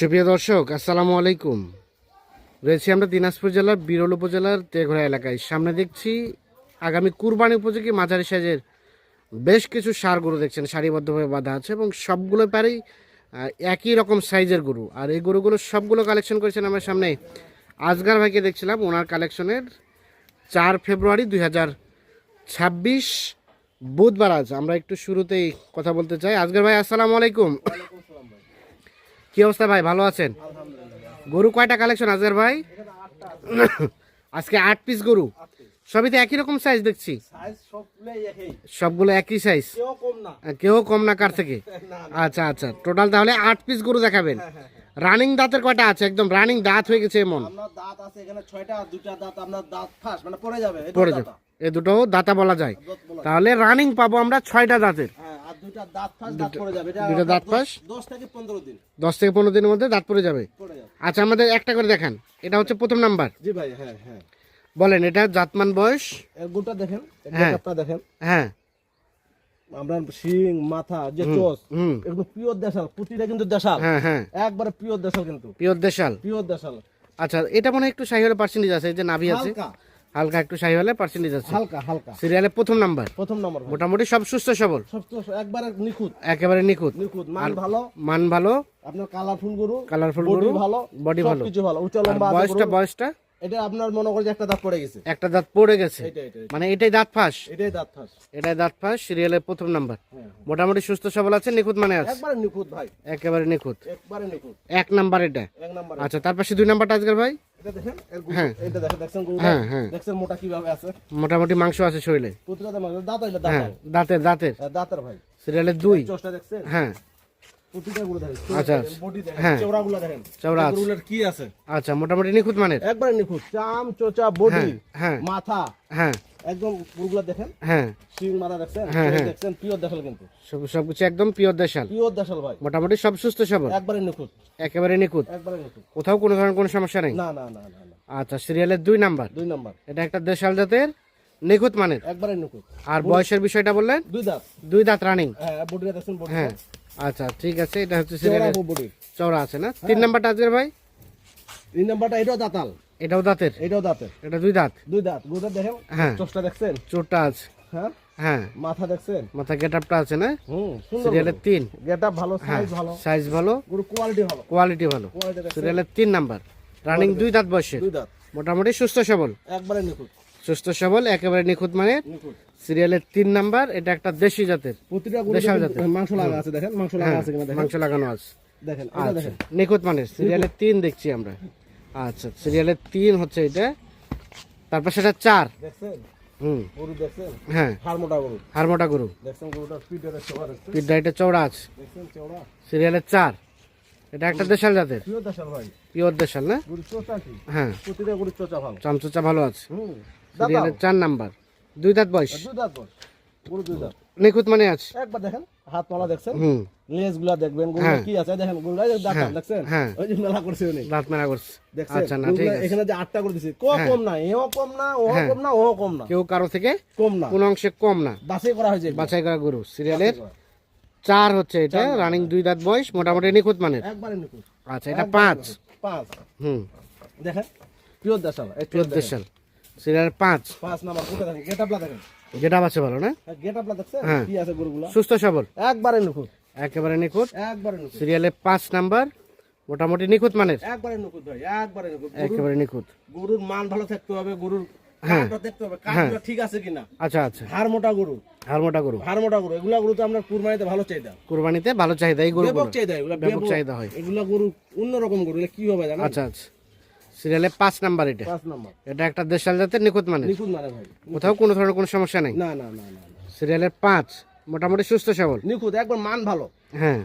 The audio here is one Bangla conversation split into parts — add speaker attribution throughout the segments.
Speaker 1: সুপ্রিয় দর্শক, আসসালামু আলাইকুম। রয়েছি আমরা দিনাজপুর জেলার, বিরল উপজেলার তেঘরা এলাকায়। সামনে দেখছি আগামী কুরবানি উপযোগী মাঝারি সাইজের বেশ কিছু সার গরু দেখছেন। সারিবদ্ধভাবে বাঁধা আছে এবং সবগুলো প্যারেই একই রকম সাইজের গরু। আর এই গরুগুলো সবগুলো কালেকশন করেছেন আমার সামনে আজগার ভাইকে দেখছিলাম। ওনার কালেকশনের চার ফেব্রুয়ারি দুই হাজার ছাব্বিশ বুধবার আজ। আমরা একটু শুরুতেই কথা বলতে চাই। আজগার ভাই, আসসালামু আলাইকুম। কি অবস্থা ভাই? ভালো আছেন? গরু কয়টা কালেকশন আজকের ভাই? আজকে আট পিস গরু। সবই তো একই রকম সাইজ দেখছি। সবগুলো একই সাইজ
Speaker 2: কেউ কম না
Speaker 1: কার থেকে? আচ্ছা আচ্ছা। টোটাল তাহলে আট পিস গরু দেখাবেন। রানিং দাঁতের কয়টা আছে? একদম রানিং দাঁত হয়ে গেছে এমন।
Speaker 2: মানে
Speaker 1: এ দুটো দাঁতা বলা যায়। তাহলে রানিং পাবো আমরা ছয়টা দাঁতের।
Speaker 2: দুটা দাঁত ফাঁস দাঁত পড়ে যাবে। এটা
Speaker 1: দুটো দাঁত ফাঁস?
Speaker 2: দশ- দশ থেকে পনেরো দিন।
Speaker 1: দশ থেকে পনেরো দিনের মধ্যে দাঁত পড়ে যাবে? আচ্ছা আমাদের একটা করে দেখান। এটা হচ্ছে প্রথম নাম্বার।
Speaker 2: জি ভাই হ্যাঁ হ্যাঁ।
Speaker 1: বলেন এটা জাতমান বয়স?
Speaker 2: গুটা দেখেন
Speaker 1: হ্যাঁ।
Speaker 2: দেখেন।
Speaker 1: হ্যাঁ।
Speaker 2: আমরা শিং মাথা যে
Speaker 1: হুম
Speaker 2: একদম পিওর দেশাল প্রতিটা কিন্তু দেশাল।
Speaker 1: হ্যাঁ হ্যাঁ।
Speaker 2: একবারে পিওর দেশাল কিন্তু।
Speaker 1: পিওর দেশাল।
Speaker 2: পিওর দেশাল।
Speaker 1: আচ্ছা এটা মনে হয় একটু শাহিওয়ালের পার্সেন্টেজ আছে যে নাভি আছে।
Speaker 2: হালকা
Speaker 1: একটু একটু হলে পার্সেন্টেজ আছে।
Speaker 2: হালকা হালকা।
Speaker 1: সিরিয়ালে প্রথম নাম্বার
Speaker 2: প্রথম নাম্বার
Speaker 1: মোটামুটি সব সুস্থ সবল।
Speaker 2: সব একবারে নিখুঁত।
Speaker 1: একেবারে নিখুঁত।
Speaker 2: নিখুঁত মান ভালো।
Speaker 1: মান ভালো।
Speaker 2: আপনার কালারফুল গরু
Speaker 1: কালারফুল
Speaker 2: বডি
Speaker 1: গরু
Speaker 2: ভালো
Speaker 1: বডি ভালো।
Speaker 2: কিছু ভালো উচ্চ লম্বা
Speaker 1: বয়সটা বয়সটা?
Speaker 2: এটা আপনার মনে করে একটা দাঁত পড়ে গেছে।
Speaker 1: একটা দাঁত পড়ে গেছে। মানে এটাই দাঁত ফাঁস?
Speaker 2: এটাই দাঁত ফাঁস।
Speaker 1: এটাই দাঁত ফাঁস সিরিয়ালের প্রথম নাম্বার
Speaker 2: হ্যাঁ
Speaker 1: মোটামুটি সুস্থ সবল আছে নিখুঁত মানে আছে?
Speaker 2: একবারে নিখুঁত ভাই।
Speaker 1: একেবারে নিখুঁত।
Speaker 2: একবারে নিখুঁত।
Speaker 1: এক নাম্বার এটা?
Speaker 2: এক নাম্বার
Speaker 1: আচ্ছা তার পাশে দুই নাম্বারটা আজকের ভাই? হ্যাঁ। হ্যাঁ, হ্যাঁ। মোটামুটি মাংস আছে শরীরে। হ্যাঁ দাঁতের দাঁতের।
Speaker 2: দাঁতের ভাই।
Speaker 1: সিরিয়ালের দুই। হ্যাঁ। আচ্ছা। হ্যাঁ।
Speaker 2: চওড়া দেখেন
Speaker 1: চওড়া
Speaker 2: গরুগুলোর কি আছে?
Speaker 1: আচ্ছা মোটামুটি নিখুঁত মানের?
Speaker 2: একবারে নিখুঁত। চাম চোচা বডি
Speaker 1: হ্যাঁ
Speaker 2: মাথা।
Speaker 1: হ্যাঁ।
Speaker 2: একদম গরুগুলো দেখেন।
Speaker 1: হ্যাঁ।
Speaker 2: শিং মাথা দেখছেন?
Speaker 1: হ্যাঁ, হ্যাঁ।
Speaker 2: দেখছেন? পিওর দেখাল কিন্তু।
Speaker 1: সব সবকিছু একদম পিওর দেশাল।
Speaker 2: পিওর দেখাল ভাই।
Speaker 1: মোটামুটি সব সুস্থ সবল?
Speaker 2: একবারে নিখুঁত।
Speaker 1: একেবারে নিখুঁত?
Speaker 2: একবারে নিখুঁত।
Speaker 1: কোথাও কোনো ধরনের কোনো সমস্যা নেই?
Speaker 2: না না না না না।
Speaker 1: আচ্ছা সিরিয়ালের দুই নাম্বার।
Speaker 2: দুই নাম্বার।
Speaker 1: এটা একটা দেশাল জাতের নিখুঁত মানের?
Speaker 2: একবারে নিখুঁত।
Speaker 1: আর বয়সের বিষয়টা বললেন?
Speaker 2: দুই দাঁত।
Speaker 1: দুই দাঁত রানিং
Speaker 2: হ্যাঁ বডিটা দেখছেন বডি
Speaker 1: হ্যাঁ। আচ্ছা ঠিক আছে এটা হচ্ছে
Speaker 2: চওড়া
Speaker 1: চওড়া আছে না? তিন নাম্বারটা আজকের ভাই?
Speaker 2: তিন নাম্বারটা এটাও দাঁতাল।
Speaker 1: এটাও দাঁতের?
Speaker 2: এটাও দাঁতের।
Speaker 1: এটা দুই দাঁত?
Speaker 2: দুই দাঁত। গরুটা দেখেন
Speaker 1: হ্যাঁ।
Speaker 2: চোষটা দেখছেন?
Speaker 1: চোরটা আছে।
Speaker 2: হ্যাঁ?
Speaker 1: হ্যাঁ।
Speaker 2: মাথা দেখছেন?
Speaker 1: মাথা গেট আপটা আছে না?
Speaker 2: হুম
Speaker 1: সিরিয়ালের তিন।
Speaker 2: গেটা ভালো সাইজ ভালো।
Speaker 1: সাইজ ভালো।
Speaker 2: কোয়ালিটি ভালো।
Speaker 1: কোয়ালিটি ভালো। সিরিয়ালের তিন নাম্বার। রানিং দুই দাঁত বয়সের।
Speaker 2: দুই দাঁত।
Speaker 1: মোটামুটি সুস্থ সবল।
Speaker 2: একবারে নিখুঁত।
Speaker 1: সুস্থ সবল একেবারে নিখুঁত মানে সিরিয়ালের তিন নাম্বার এটা একটা দেশি জাতের দেশাল জাতের।
Speaker 2: মাংস লাগা আছে দেখেন? মাংস লাগা আছে কিনা দেখেন?
Speaker 1: মাংস লাগানো আছে।
Speaker 2: দেখেন এটা
Speaker 1: আচ্ছা
Speaker 2: দেখেন।
Speaker 1: নিখুঁত মানে সিরিয়ালের তিন দেখছি আমরা। আচ্ছা সিরিয়ালের তিন হচ্ছে এটা। তারপর সেটা চার।
Speaker 2: দেখছেন?
Speaker 1: হুম।
Speaker 2: গরু দেখছেন?
Speaker 1: হ্যাঁ।
Speaker 2: হারমোটা গরু।
Speaker 1: হারমোটা গরু।
Speaker 2: দেখছেন গরুটা? পিঠের সবার দেখছেন?
Speaker 1: পিড্ডাইটা চৌড়া আছে।
Speaker 2: দেখছেন চওড়া?
Speaker 1: সিরিয়ালের চার। এটা একটা দেশাল জাতের।
Speaker 2: প্রিয় দেশাল ভাই।
Speaker 1: পিওর দেশাল না?
Speaker 2: গরু চোচা কি?
Speaker 1: হ্যাঁ।
Speaker 2: প্রতিটা গরু চোচা ভালো।
Speaker 1: চামচুচা ভালো আছে।
Speaker 2: হুম।
Speaker 1: সিরিয়ালের চার নাম্বার। দুই দাঁত বয়স।
Speaker 2: দুই দাঁত বল গরু দুই দাঁত।
Speaker 1: নিখুঁত মানে আছে।
Speaker 2: একবার দেখেন হাত তলা দেখছেন?
Speaker 1: হুম।
Speaker 2: লেজগুলা দেখবেন গরু
Speaker 1: হ্যাঁ।
Speaker 2: কি আছে? দেখেন গরু দাঁত দেখছেন?
Speaker 1: হ্যাঁ।
Speaker 2: ওই যে মেলা করছে উনি।
Speaker 1: দাঁত মেলা করছে।
Speaker 2: দেখছেন?
Speaker 1: আচ্ছা না ঠিক আছে।
Speaker 2: এখানে যে আটটা করে দিছে ক
Speaker 1: হ্যাঁ।
Speaker 2: কম না এও কম না ও কম না ও কম না।
Speaker 1: কেউ কারও থেকে
Speaker 2: কম না।
Speaker 1: কোনো অংশে কম না।
Speaker 2: বাছাই করা হয়েছে।
Speaker 1: বাছাই করা গরু। সিরিয়ালের চার হচ্ছে এটা রানিং দুই দাঁত বয়স মোটামুটি নিখুঁত মানের।
Speaker 2: একবারে নিখুঁত।
Speaker 1: আচ্ছা এটা পাঁচ।
Speaker 2: পাঁচ।
Speaker 1: হুম।
Speaker 2: দেখেন পিওর দেশাল
Speaker 1: পিওর দেশাল। সিরিয়ালের পাঁচ।
Speaker 2: পাঁচ নাম্বার কোথায় দেখেন? গেট আপলা দেখেন।
Speaker 1: যেটা আছে ভালো না?
Speaker 2: গেট আপলা দেখছেন
Speaker 1: হ্যাঁ।
Speaker 2: কি আছে গরুগুলা?
Speaker 1: সুস্থ সবল।
Speaker 2: একবারে নিখুঁত।
Speaker 1: একেবারে নিখুঁত।
Speaker 2: একবারে নিখুঁত।
Speaker 1: সিরিয়ালের পাঁচ নাম্বার মোটামুটি নিখুঁত মানের।
Speaker 2: একবারে নিখুঁত ভাই একবারে নিখুঁত। গরুর-
Speaker 1: একেবারে নিখুঁত।
Speaker 2: গরুর মান ভালো থাকতে হবে গরুর
Speaker 1: হ্যাঁ।
Speaker 2: দেখতে হবে ঠিক আছে কিনা?
Speaker 1: আচ্ছা আচ্ছা।
Speaker 2: হাড় মোটা গরু।
Speaker 1: হারমোটা গরু।
Speaker 2: হাড় মোটা গরু এগুলা গরু তো আমরা কুরবানিতে ভালো চাহিদা।
Speaker 1: কুরবানিতে ভালো চাহিদা এই
Speaker 2: ব্যাপক চাহিদা এগুলা
Speaker 1: চাহিদা হয়।
Speaker 2: এগুলা গরু অন্যরকম গরু কি হবে জানেন?
Speaker 1: আচ্ছা আচ্ছা। সিরিয়ালের পাঁচ নাম্বার এটা।
Speaker 2: পাঁচ নাম্বার।
Speaker 1: এটা একটা দেশাল জাতের নিখুঁত
Speaker 2: মানে। ভাই
Speaker 1: কোথাও কোনো ধরনের কোনো সমস্যা নেই?
Speaker 2: না না না না না।
Speaker 1: সিরিয়ালের পাঁচ মোটামুটি সুস্থ সবল।
Speaker 2: নিখুঁত একবার মান ভালো।
Speaker 1: হ্যাঁ।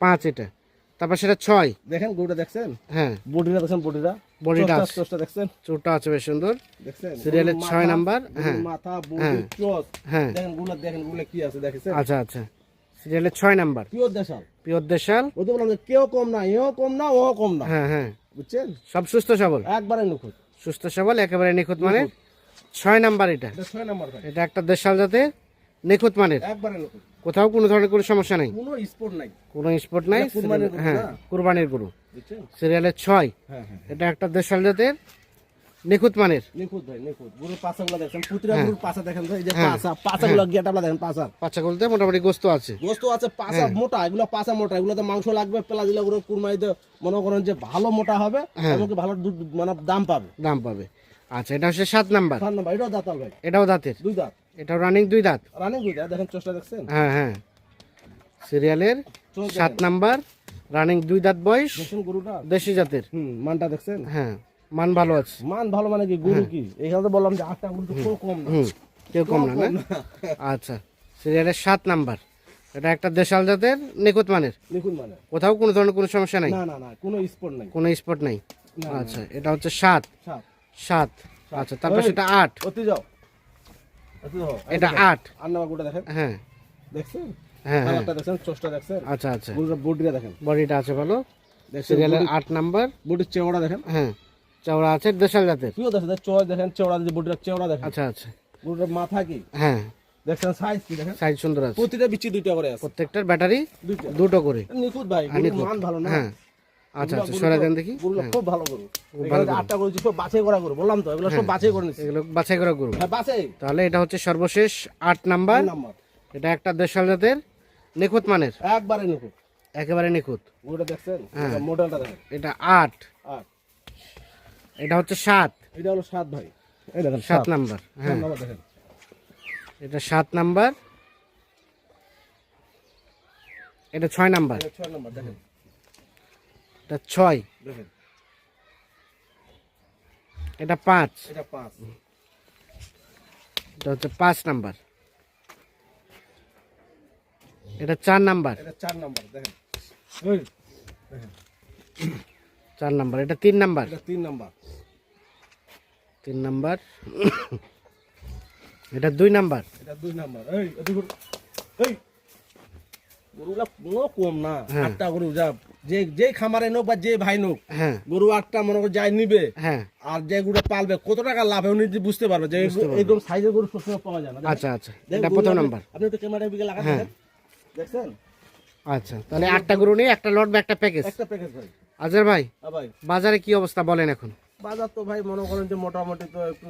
Speaker 1: পাঁচ এটা। তারপর সেটা ছয়।
Speaker 2: দেখেন গরুটা দেখছেন?
Speaker 1: হ্যাঁ।
Speaker 2: বডিটা দেখছেন বডিটা?
Speaker 1: বডিটা
Speaker 2: দেখছেন?
Speaker 1: চোরটা আছে বেশ সুন্দর।
Speaker 2: দেখছেন?
Speaker 1: সিরিয়ালের ছয়
Speaker 2: মাথা,
Speaker 1: নাম্বার, হ্যাঁ।
Speaker 2: মাথা বডি
Speaker 1: হ্যাঁ। হ্যাঁ।
Speaker 2: দেখেনগুলা দেখেনগুলা কি আছে দেখেছেন?
Speaker 1: আচ্ছা আচ্ছা। সিরিয়ালের ছয় নাম্বার।
Speaker 2: পিওর দেশাল।
Speaker 1: পিওর দেশাল?
Speaker 2: ওই তো বললাম কেউ কম না এও কম না ও কম না।
Speaker 1: হ্যাঁ হ্যাঁ।
Speaker 2: বুঝছেন?
Speaker 1: সব সুস্থ সবল?
Speaker 2: একবারে নিখুঁত।
Speaker 1: সুস্থ সবল একেবারে নিখুঁত মানের ছয় নাম্বার এটা।
Speaker 2: এটা ছয় নাম্বার
Speaker 1: এটা একটা দেশাল নিখুঁত মানের?
Speaker 2: একবারে নিখুঁত।
Speaker 1: কোথাও কোনো ধরনের কোনো সমস্যা নেই?
Speaker 2: কোনো স্পোর্ট নাই।
Speaker 1: কোনো স্পট নাই?
Speaker 2: গরু
Speaker 1: হ্যাঁ কুরবানির গরু। সিরিয়ালের ছয়।
Speaker 2: হ্যাঁ হ্যাঁ।
Speaker 1: এটা একটা দেশাল জাতের নিখুঁত মানের।
Speaker 2: নিখুঁত ভাই নিখুঁত। গরুর পাছাগুলো দেখেন পুতিরা। গরুর পাছা দেখেন এই যে। পাছা পাছাগুলো গিয়ে দেখেন পাছা।
Speaker 1: বাচ্চা মোটামুটি গোস্ত আছে।
Speaker 2: গোস্ত আছে পাছা। মোটা এগুলো পাছা মোটা এগুলোতে মাংস লাগবে পেলা দিলে গরু কুরমাইতে মনে করেন যে ভালো মোটা হবে
Speaker 1: হ্যাঁ।
Speaker 2: ভালো দুধ মানে দাম পাবে।
Speaker 1: দাম পাবে। আচ্ছা এটা হচ্ছে সাত নাম্বার।
Speaker 2: খান ভাই এটাও দাঁতাল ভাই।
Speaker 1: এটাও দাঁতের।
Speaker 2: দুই দাঁত।
Speaker 1: এটাও রানিং দুই দাঁত।
Speaker 2: রানিং দুই দাঁত দেখেন চেষ্টা দেখছেন?
Speaker 1: হ্যাঁ হ্যাঁ। সিরিয়ালের সাত নাম্বার রানিং দুই দাঁত বয়স।
Speaker 2: গরুটা?
Speaker 1: দেশি জাতের।
Speaker 2: হুম মানটা দেখছেন?
Speaker 1: হ্যাঁ। মান ভালো আছে।
Speaker 2: মান ভালো মানে কি গরু কি? এইখানে তো বললাম যে আটটা গরু তো কম না।
Speaker 1: কেউ কম না না? আচ্ছা সিরিয়ালের সাত নাম্বার। এটা একটা দেশাল জাতের নিখুঁত মানের।
Speaker 2: লিখুন মানে
Speaker 1: কোথাও কোনো ধরনের কোনো সমস্যা নাই?
Speaker 2: না না না কোনো স্পট নাই।
Speaker 1: কোনো স্পট নাই? আচ্ছা এটা হচ্ছে সাত।
Speaker 2: সাত।
Speaker 1: আচ্ছা তারপর সেটা আট।
Speaker 2: অতি যাও।
Speaker 1: এটা আট।
Speaker 2: আর নাম্বার দেখেন।
Speaker 1: হ্যাঁ।
Speaker 2: দেখছেন?
Speaker 1: হ্যাঁ হ্যাঁ।
Speaker 2: দেখছেন চোষটা দেখছেন?
Speaker 1: আচ্ছা আচ্ছা।
Speaker 2: বডিটা দেখেন।
Speaker 1: বডিটা আছে ভালো।
Speaker 2: দেখছেন
Speaker 1: সিরিয়ালের আট নাম্বার।
Speaker 2: বডির চেওড়া দেখেন।
Speaker 1: হ্যাঁ। চওড়া আছে দেশাল জাতের?
Speaker 2: কিও দেখেন চওড়া দেখেন চেওড়া যে বডিটা চেওড়া দেখেন।
Speaker 1: আচ্ছা আচ্ছা।
Speaker 2: গরুটার মাথা কি?
Speaker 1: হ্যাঁ।
Speaker 2: দেখছেন সাইজ কি দেখেন?
Speaker 1: সাইজ সুন্দর আছে।
Speaker 2: প্রতিটা বিচি দুইটা করে আছে।
Speaker 1: প্রত্যেকটার ব্যাটারি দুটো করে।
Speaker 2: নিখুঁত ভাই মান ভালো না।
Speaker 1: হ্যাঁ। আচ্ছা আচ্ছা সরে দেন দেখি।
Speaker 2: গরুটা
Speaker 1: হ্যাঁ,
Speaker 2: খুব ভালো গরু।
Speaker 1: গরু।
Speaker 2: আটটা গরু সব বাছাই করা গরু বললাম তো এগুলো সব বাছাই করে নিচ্ছি
Speaker 1: এগুলো বাছাই করা করব
Speaker 2: হ্যাঁ বাছাই।
Speaker 1: তাহলে এটা হচ্ছে সর্বশেষ আট নাম্বার।
Speaker 2: নাম্বার।
Speaker 1: এটা একটা দেশাল জাতের নিখুঁত মানের?
Speaker 2: একবারে নিখুঁত।
Speaker 1: একেবারে নিখুঁত।
Speaker 2: গরুটা দেখছেন?
Speaker 1: হ্যাঁ।
Speaker 2: মডেলটা দেখেন।
Speaker 1: এটা আট।
Speaker 2: আর
Speaker 1: এটা হচ্ছে সাত।
Speaker 2: এটা হলো সাত ভাই। এই দেখেন
Speaker 1: সাত নাম্বার হ্যাঁ।
Speaker 2: নাম্বার দেখেন।
Speaker 1: এটা সাত নাম্বার। এটা ছয় নাম্বার।
Speaker 2: এটা ছয় নাম্বার দেখেন।
Speaker 1: এটা ছয়।
Speaker 2: দেখেন।
Speaker 1: এটা পাঁচ।
Speaker 2: এটা পাঁচ।
Speaker 1: এটা হচ্ছে পাঁচ নাম্বার। এটা চার নাম্বার।
Speaker 2: এটা চার নাম্বার দেখেন। ওই
Speaker 1: চার নাম্বার। এটা তিন নাম্বার।
Speaker 2: এটা তিন নাম্বার।
Speaker 1: তিন নাম্বার। এটা দুই নাম্বার।
Speaker 2: এটা দুই নাম্বার। এই এই গরুগুলা কোনো কম না। আটটা গরু যা যে যে খামারে নোক বা যে ভাই নোক গরু আটটা মনে করে যাই নিবে আর যে গরুটা পালবে কত টাকা লাভ উনি বুঝতে পারবে যে সাইজের গরু সবসময় পাওয়া যায় না।
Speaker 1: আচ্ছা আচ্ছা। এটা প্রথম নাম্বার।
Speaker 2: আপনি তো ক্যামেরা বিকে লাগাতে
Speaker 1: হ্যাঁ।
Speaker 2: দেখছেন?
Speaker 1: আচ্ছা তাহলে আটটা গরু নিয়ে একটা লট বা একটা প্যাকেজ
Speaker 2: একটা প্যাকেজ ভাই।
Speaker 1: আজের ভাই। বাজারে কি অবস্থা বলেন এখন?
Speaker 2: বাজার তো ভাই মনে করেন যে মোটামুটি তো একটু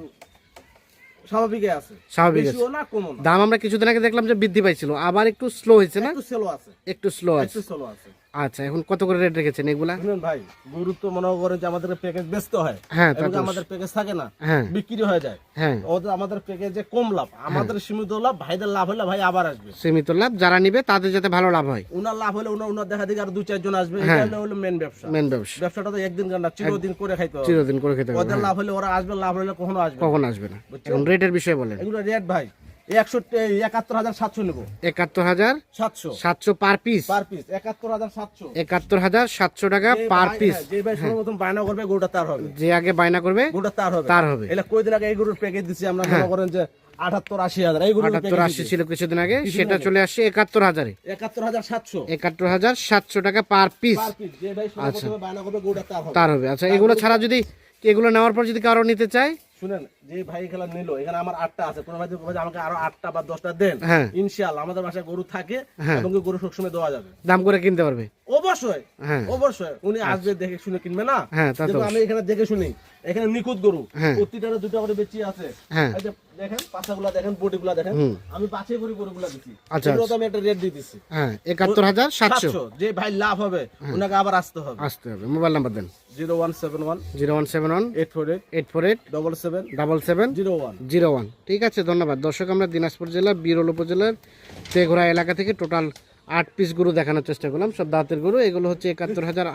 Speaker 2: স্বাভাবিকই আছে।
Speaker 1: স্বাভাবিক আছে।
Speaker 2: না কমও না।
Speaker 1: দাম আমরা কিছুদিন আগে দেখলাম যে বৃদ্ধি পাইছিল আবার একটু স্লো হয়েছে না?
Speaker 2: একটু স্লো আছে।
Speaker 1: একটু স্লো আছে।
Speaker 2: স্লো আছে।
Speaker 1: আচ্ছা এখন কত করে রেট রেখেছেন এগুলা?
Speaker 2: শুনুন ভাই গরু তো মনে করেন যে আমাদের প্যাকেজ বেচতে হয়
Speaker 1: হ্যাঁ
Speaker 2: আমাদের প্যাকেজ থাকে না
Speaker 1: হ্যাঁ।
Speaker 2: বিক্রি হয়ে যায়।
Speaker 1: হ্যাঁ।
Speaker 2: ওদের আমাদের প্যাকেজে কম লাভ আমাদের সীমিত লাভ ভাইদের লাভ হলে ভাই আবার আসবে।
Speaker 1: সীমিত লাভ যারা নিবে তাদের যাতে ভালো লাভ হয়।
Speaker 2: উনার লাভ হলে উনার উনার দেখা দেখে আর দু চারজন আসবে
Speaker 1: হ্যাঁ।
Speaker 2: এটা হলো মেন ব্যবসা।
Speaker 1: মেন ব্যবসা।
Speaker 2: ব্যবসাটা তো একদিন কার না চিরদিন করে খাইতে হবে।
Speaker 1: চিরদিন করে খেতে হবে
Speaker 2: ওদের লাভ হলে ওরা আসবে লাভ হলে কখনো আসবে না।
Speaker 1: কখন আসবে না। এখন রেটের বিষয়ে বলেন।
Speaker 2: এগুলো রেট ভাই একাত্তর হাজার সাতশো নেব।
Speaker 1: একাত্তর হাজার
Speaker 2: সাতশো।
Speaker 1: সাতশো পার পিস।
Speaker 2: পার পিস একাত্তর হাজার সাতশো।
Speaker 1: একাত্তর হাজার সাতশো টাকা পার পিস।
Speaker 2: হ্যাঁ, যে ভাই সর্বপ্রথম বায়না করবে গরুটা তার হবে।
Speaker 1: যে আগে বায়না করবে
Speaker 2: গরুটা তার হবে।
Speaker 1: তার হবে।
Speaker 2: এলা কই দিন আগে এই গরুর প্যাকেজ দিচ্ছি আমরা মনে করেন যে আটাত্তর আশি হাজার। এই
Speaker 1: আটাত্তর আশি ছিল কিছুদিন আগে সেটা চলে আসছে একাত্তর হাজারে।
Speaker 2: একাত্তর হাজার সাতশো।
Speaker 1: একাত্তর হাজার সাতশো টাকা পার পিস।
Speaker 2: হবে।
Speaker 1: তার হবে। আচ্ছা এগুলো ছাড়া যদি এগুলো নেওয়ার পর যদি কারও নিতে চায়
Speaker 2: শুনেন যে ভাই খেলা নিল এখানে আমার আটটা আছে। কোনো ভাই যদি আমাকে আরও আটটা বা দশটা দেন
Speaker 1: হ্যাঁ।
Speaker 2: ইনশাআল্লাহ আমাদের বাসায় গরু থাকে
Speaker 1: হ্যাঁ।
Speaker 2: এবং গরু সবসময় দেওয়া যাবে।
Speaker 1: দাম করে কিনতে পারবে?
Speaker 2: অবশ্যই
Speaker 1: হ্যাঁ।
Speaker 2: অবশ্যই। উনি আসবে দেখে শুনে কিনবে না?
Speaker 1: হ্যাঁ
Speaker 2: আমি এখানে দেখে শুনি। এখানে নিখুঁত গরু।
Speaker 1: হ্যাঁ।
Speaker 2: প্রতিটারে দুটো করে বেঁচে আছে।
Speaker 1: হ্যাঁ।
Speaker 2: দেখেন পাশাগুলা দেখেন বডিগুলা দেখেন আমি বাছাই করে গরুগুলা দিচ্ছি
Speaker 1: আচ্ছা,
Speaker 2: আমি একটা রেট দিয়ে দিচ্ছি
Speaker 1: হ্যাঁ একাত্তর হাজার সাতশো।
Speaker 2: সাতশো। যে ভাই লাভ হবে
Speaker 1: হ্যাঁ।
Speaker 2: ওনাকে আবার আসতে হবে।
Speaker 1: আসতে হবে। মোবাইল নাম্বার দেন।
Speaker 2: Zero one seven one
Speaker 1: zero one seven one
Speaker 2: eight four eight
Speaker 1: eight four eight
Speaker 2: double seven
Speaker 1: double seven
Speaker 2: zero one.
Speaker 1: Zero one. ঠিক আছে ধন্যবাদ। দর্শক আমরা দিনাজপুর জেলার বিরল উপজেলার তেঘোড়া এলাকা থেকে টোটাল আট পিস গরু দেখানোর চেষ্টা করলাম। সব দাঁতের গরু এগুলো হচ্ছে একাত্তর হাজার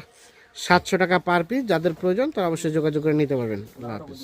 Speaker 1: সাতশো টাকা পার পিস যাদের প্রয়োজন তারা অবশ্যই যোগাযোগ করে নিতে পারবেন। আল্লাহ হাফিজ।